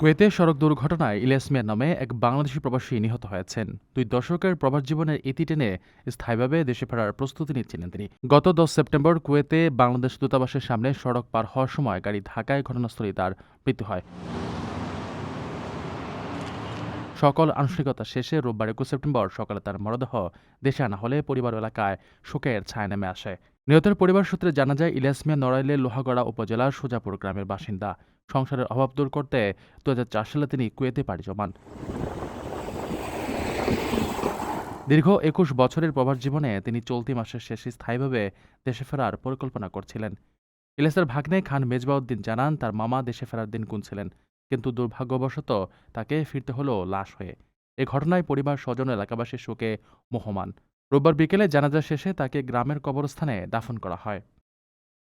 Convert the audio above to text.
কুয়েতে সড়ক দুর্ঘটনায় ইলিয়াস মিয়া নামে এক বাংলাদেশি প্রবাসী নিহত হয়েছেন। দুই দশকের প্রবাস জীবনের ইতি টেনে স্থায়ীভাবে দেশে ফেরার প্রস্তুতি নিচ্ছিলেন তিনি। গত দশ সেপ্টেম্বর কুয়েতে বাংলাদেশ দূতাবাসের সামনে সড়ক পার হওয়ার সময় গাড়ি ধাক্কায় ঘটনাস্থলে তার মৃত্যু হয়। সকল আনুষ্ঠানিকতা শেষে রোববার একুশ সেপ্টেম্বর সকালে তার মরদেহ দেশে আনা হলে পরিবার এলাকায় শোকের ছায়া নেমে আসে। নিহতের পরিবার সূত্রে জানা যায়, ইলিয়াস মিয়া নড়াইলের লোহাগড়া উপজেলার সোজাপুর গ্রামের বাসিন্দা। সংসারের অভাব দূর করতে দু হাজার চার সালে তিনি কুয়েতে পাড়ি জমান। দীর্ঘ একুশ বছরের প্রবাস জীবনে তিনি চলতি মাসের শেষে স্থায়ীভাবে দেশে ফেরার পরিকল্পনা করছিলেন। ইলিয়াসের ভাগ্নে খান মেজবাউদ্দিন জানান, তার মামা দেশে ফেরার দিন গুনছিলেন, কিন্তু দুর্ভাগ্যবশত তাকে ফিরতে হলো লাশ হয়ে। এ ঘটনায় পরিবার স্বজন এলাকাবাসীর শোকে মোহমান। রোববার বিকেলে জানাজা শেষে তাকে গ্রামের কবরস্থানে দাফন করা হয়।